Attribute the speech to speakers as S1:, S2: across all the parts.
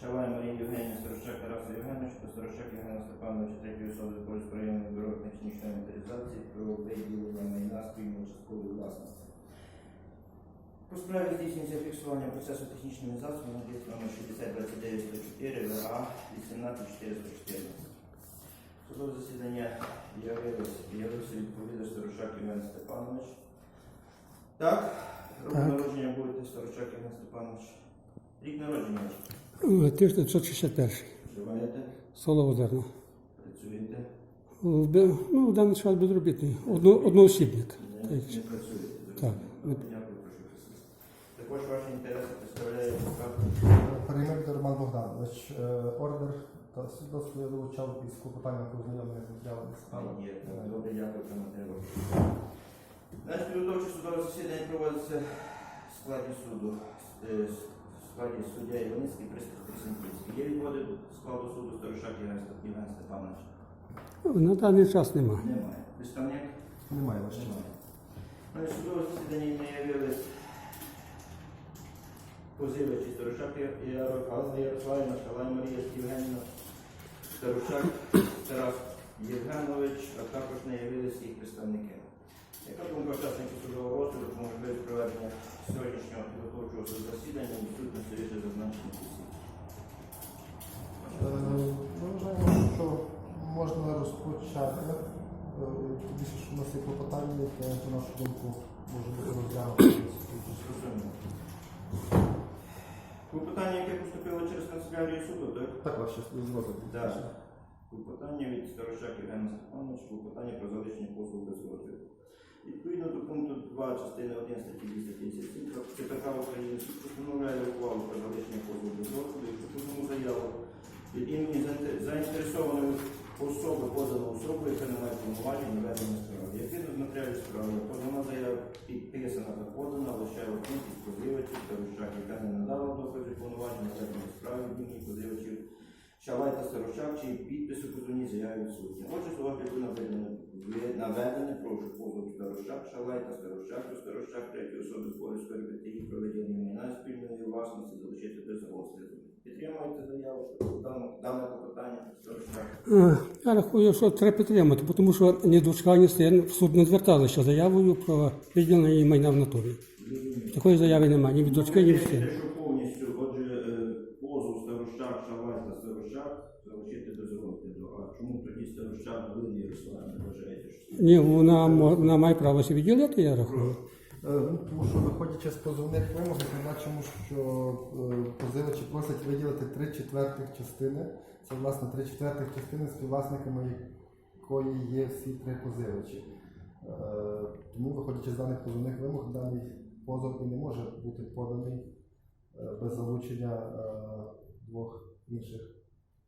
S1: Шалай Марія Євгенія Старощак Тараса Євгенович та Старощак Євгена Степановича третьої особи Польського районного бюро технічної інвентаризації про виділення майна спільної часткової власності. По справі здійснюється фіксування процесу технічними засобами на дійсно номер 6029 104 ВА 18414. Судове засідання явився відповідач Старощак Євген Степанович. Так, народження будете Старощак Євген Степанович. Рік народження
S2: 1961.
S1: Живаєте,
S2: Соло Озерно.
S1: працюєте,
S2: В Ну, в даний час безробітний. Одно, одноосібник.
S1: не,
S2: Так.
S1: не працюєте.
S2: Так.
S1: Дякую, прошу присісти. Також ваші інтереси представляє адвокат.
S3: Переймик Роман Богданович. Е, Ордер та свідоцтво я долучав із клопотанням про ознайомлення з матеріалами справи.
S1: Є, добре, дякую, пане Тево. Наш підготовче судове засідання проводиться в складі суду. е, складі суддя Іваницький, пристав Красенківський. Є відводи складу суду Старушак Євген Степ- Євген Степанович?
S2: На даний час нема.
S1: Немає. Представник?
S3: Немає ваше.
S1: Немає. На судове засідання не явились позивачі Старушак Галина Ярославівна, Шалай Марія Євгенівна, Старушак Тарас Євгенович, а також не явилися їх представники. Яка думка учасників судового розгляду про можливість проведення сьогоднішнього підготовчого засідання у відсутності вище зазначених осіб?
S3: Е, Ми вважаємо, що можна розпочати. Е, Тим більше, що у нас є клопотання, яке, на нашу думку, може бути розглянуто.
S1: Клопотання, яке поступило через канцелярію суду, так?
S3: Так, ваше згодом.
S1: Так. Клопотання від Старошак Євгена Степановича, клопотання про залишення послуг без розгляду. Відповідно до пункту 2 частини 1 статті 257 КПК України суд постановляє ухвалу про залишення послуг без розгляду і пропонуємо заяву від імені заінте- заінтересованої особи, подану особу, яка не має повноважень на ведення справи. Відповідно до матеріалів справи, подана заява підписана та подана лише одним із позивачів Старошак, яка не надала доказів повноважень на ведення справи в імені позивачів Шалай та Старощак, чиї підписи у позовній. Отже, огляду наведене, наведене, прошу позов Старощак, Шалай та Старощак, Старощак третьої особи Польської РПТІ про виділення майна спільної власності залишити без розгляду. Підтримуєте заяву, дане, клопотання Старощак.
S2: Е, Я рахую, що треба підтримати, тому що ні дочка, ні син в суд не зверталися заявою про виділення її майна в натурі. Такої заяви немає ні від дочки, ні від сина.
S1: Те, що повністю, отже, е, позов Старощак, Шалай та Старощак залишити без розгляду. А чому тоді Старощак Галина Ярославівна вважаєте, що
S2: Ні, вона, мо- вона має право себе відділити, я рахую.
S3: Е, ну, Тому що виходячи з позовних вимог, ми бачимо, що е, позивачі просять виділити три четвертих частини. Це власне три четвертих частини співвласниками якої є всі три позивачі. Е, Тому, виходячи з даних позовних вимог, даний позов і не може бути поданий е, без залучення е, двох інших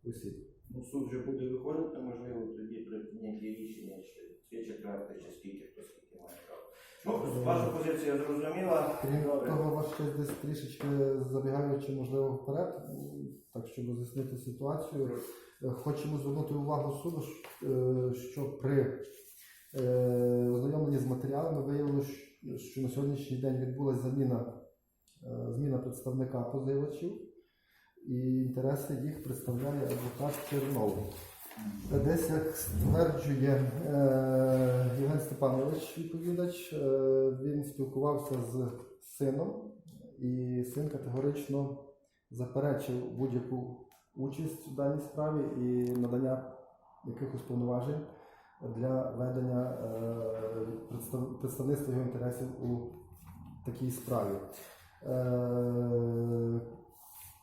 S3: осіб.
S1: Ну, суд вже буде виходити, можливо, тоді прийняті рішення, чи дві четверти, чи скільки, хто скільки має право. Ну, ваша позиція зрозуміла.
S3: Крім того, ваш ще десь трішечки забігаючи, можливо, вперед, так щоб роз'яснити ситуацію, е, хочемо звернути увагу суду, е, що при е, ознайомленні з матеріалами виявилося, що на сьогоднішній день відбулася заміна зміна представника позивачів, і інтереси їх представляє адвокат Чернов. Десь як стверджує е, Євген Степанович, відповідач, е, він спілкувався з сином, і син категорично заперечив будь-яку участь у даній справі і надання якихось повноважень для ведення е, представництва його інтересів у такій справі.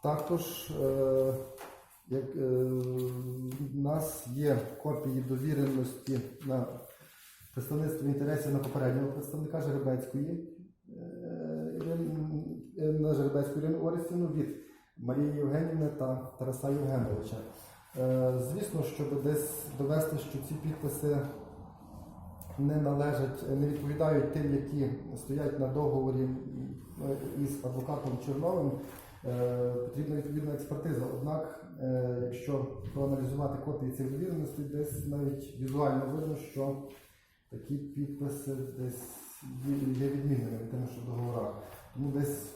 S3: Також як, нас є копії довіреності на представництво інтересів на попереднього представника Жеребецької е, е, на Жеребецьку Ірину Орестівну від Марії Євгенівни та Тараса Євгеновича. Е, Звісно, щоб десь довести, що ці підписи не належать, не відповідають тим, які стоять на договорі із адвокатом Черновим, е, потрібна відповідна експертиза. Однак, е, якщо проаналізувати копії цих довіреностей, десь навіть візуально видно, що такі підписи десь є відмінними від тими, що в договорах. Тому десь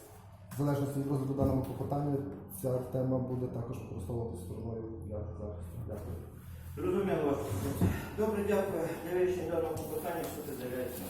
S3: в залежності від розгляду даного клопотання, ця тема буде також використовуватися стороною для захисту. Дякую.
S1: Зрозуміло. Добре, дякую. Для вирішення даного питання, що ти заявляється.